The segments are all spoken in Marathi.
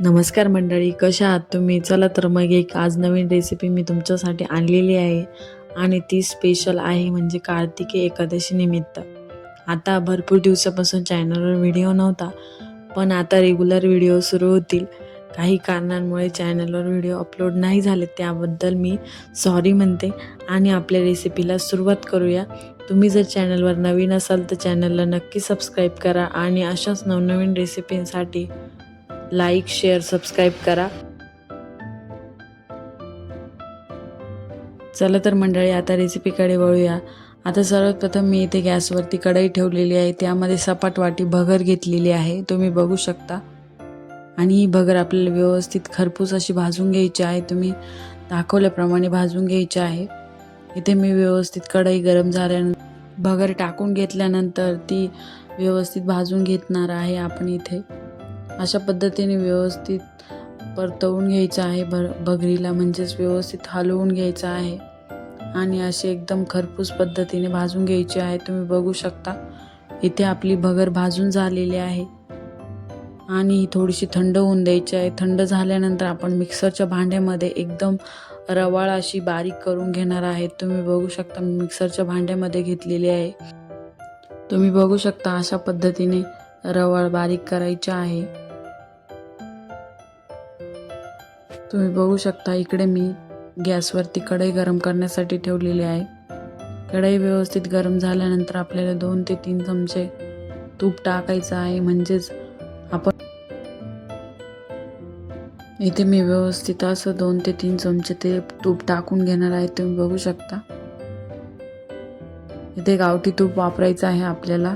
नमस्कार मंडळी कशा आहात तुम्ही? चला तर मग एक आज नवीन रेसिपी मी तुमच्यासाठी आणलेली आहे. आणि ती स्पेशल आहे म्हणजे कार्तिकी एकादशी निमित्त. आता भरपूर दिवसापासून चॅनलवर व्हिडिओ नव्हता पण आता रेग्युलर व्हिडिओ सुरू होतील. काही कारणांमुळे चॅनलवर व्हिडिओ अपलोड नाही झाले त्याबद्दल मी सॉरी म्हणते. आणि आपल्या रेसिपीला सुरुवात करूया. तुम्ही जर चॅनलवर नवीन असाल तर चॅनलला नक्की सबस्क्राईब करा. आणि अशाच नवनवीन रेसिपींसाठी लाईक शेअर सबस्क्राईब करा. चला तर मंडळी आता रेसिपीकडे वळूया. आता सर्वप्रथम मी इथे गॅसवरती कढई ठेवलेली आहे. त्यामध्ये सपाट वाटी भगर घेतलेली आहे. तुम्ही बघू शकता. आणि ही भगर आपल्याला व्यवस्थित खरपूस अशी भाजून घ्यायची आहे. तुम्ही दाखवल्याप्रमाणे भाजून घ्यायची आहे. इथे मी व्यवस्थित कढई गरम झाल्यानंतर भगर टाकून घेतल्यानंतर ती व्यवस्थित भाजून घेतणार आहे आपण इथे. अशा पद्धतीने व्यवस्थित परतवून घ्यायचं आहे. भ भगरीला म्हणजेच व्यवस्थित हलवून घ्यायचं आहे. आणि असे एकदम खरपूस पद्धतीने भाजून घ्यायची आहे. तुम्ही बघू शकता इथे आपली भगर भाजून झालेली आहे. आणि ही थोडीशी थंड होऊन द्यायची आहे. थंड झाल्यानंतर आपण मिक्सरच्या भांड्यामध्ये एकदम रवाळ अशी बारीक करून घेणार आहे. तुम्ही बघू शकता मी मिक्सरच्या भांड्यामध्ये घेतलेली आहे. तुम्ही बघू शकता अशा पद्धतीने रवाळ बारीक करायची आहे. तुम्ही बघू शकता इकडे मी गॅसवरती कढई गरम करण्यासाठी ठेवलेली आहे. कढई व्यवस्थित गरम झाल्यानंतर आपल्याला दोन ते तीन चमचे तूप टाकायचं आहे. म्हणजेच आपण इथे मी व्यवस्थित असं दोन ते तीन चमचे ते तूप टाकून घेणार आहे. तुम्ही बघू शकता. इथे गावठी तूप वापरायचं आहे आपल्याला.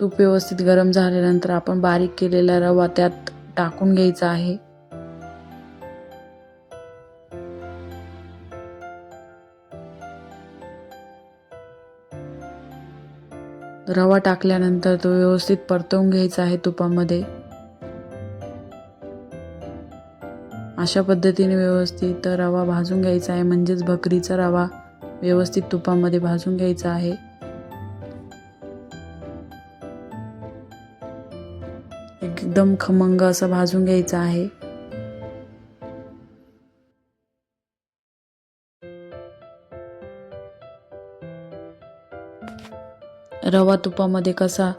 तूप व्यवस्थित गरम झाल्यानंतर आपण बारीक केलेला रवा त्यात टाकून घ्यायचा आहे. रवा टाकल्यानंतर तो व्यवस्थित परतवून घ्यायचा आहे तुपामध्ये. अशा पद्धतीने व्यवस्थित रवा भाजून घ्यायचा आहे म्हणजेच भकरीचा रवा व्यवस्थित तुपामध्ये भाजून घ्यायचा आहे. एकदम खमंग असं भाजून घ्यायचं आहे. रवा तुपामध्ये कसा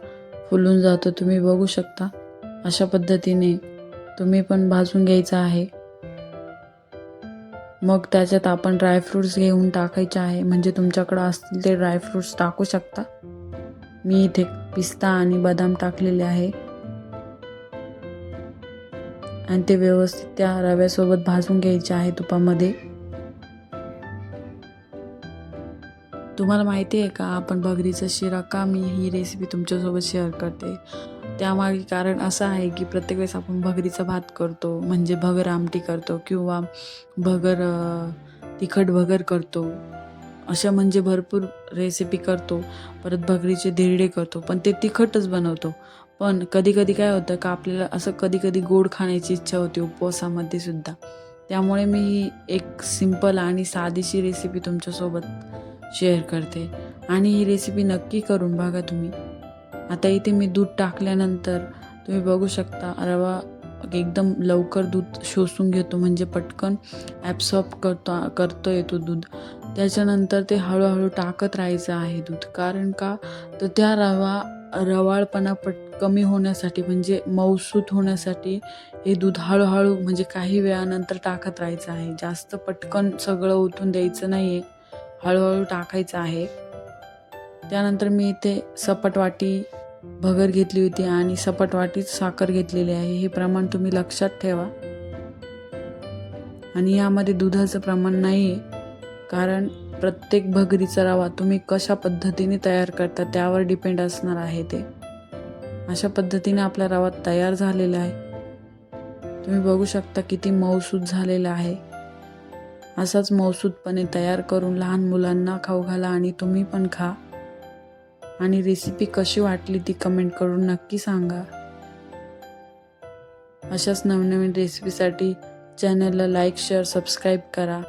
फुलून जातो तुम्ही बघू शकता. अशा पद्धतीने तुम्ही पण भाजून घ्यायचा आहे. मग त्याच्यात आपण ड्रायफ्रूट्स घेऊन टाकायचे आहे. म्हणजे तुमच्याकडं असतील ते ड्रायफ्रूट्स टाकू शकता. मी इथे पिस्ता आणि बदाम टाकलेले आहे. आणि ते व्यवस्थित त्या रव्यासोबत भाजून घ्यायचे आहे तुपामध्ये. तुम्हाला माहिती आहे का? आपण भगरीचा शिरा का मी ही रेसिपी तुमच्यासोबत शेअर करते. त्यामागे कारण असं आहे की प्रत्येक वेळेस आपण भगरीचा भात करतो म्हणजे भगर आमटी करतो किंवा भगर तिखट भगर करतो. अशा म्हणजे भरपूर रेसिपी करतो. परत भगरीचे धिरडे करतो. पण ते तिखटच बनवतो. पण कधी कधी काय होतं का आपल्याला असं कधी कधी गोड खाण्याची इच्छा होती उपवासामध्ये सुद्धा. त्यामुळे मी ही एक सिंपल आणि साधीशी रेसिपी तुमच्यासोबत शेअर करते. आणि ही रेसिपी नक्की करून बघा तुम्ही. आता इथे मी दूध टाकल्यानंतर तुम्ही बघू शकता रवा एकदम लवकर दूध शोषून घेतो म्हणजे पटकन ॲब्सॉर्ब करतो करतो येतो दूध. त्याच्यानंतर ते हळूहळू टाकत राहायचं आहे दूध. कारण का? तर त्या रवा रवाळपणा पट कमी होण्यासाठी म्हणजे मऊसूत होण्यासाठी हे दूध हळूहळू म्हणजे काही वेळानंतर टाकत राहायचं आहे. जास्त पटकन सगळं ओतून द्यायचं नाही आहे हळूहळू टाकायचं आहे. त्यानंतर मी इथे सपटवाटी भगर घेतली होती आणि सपटवाटीच वाटीत साखर घेतलेली आहे. हे प्रमाण तुम्ही लक्षात ठेवा. आणि यामध्ये दुधाचं प्रमाण नाही आहे कारण प्रत्येक भगरीचा रवा तुम्ही कशा पद्धतीने तयार करता त्यावर डिपेंड असणार आहे ते. अशा पद्धतीने आपला रवा तयार झालेला आहे. तुम्ही बघू शकता किती मऊसूद झालेला आहे. असाच मौसूदपणे तयार करून लहान मुलांना खाऊ घाला आणि तुम्ही पण खा. आणि रेसिपी कशी वाटली ती कमेंट करून नक्की सांगा. अशाच नवनवीन रेसिपीसाठी चॅनलला लाईक शेअर सबस्क्राईब करा.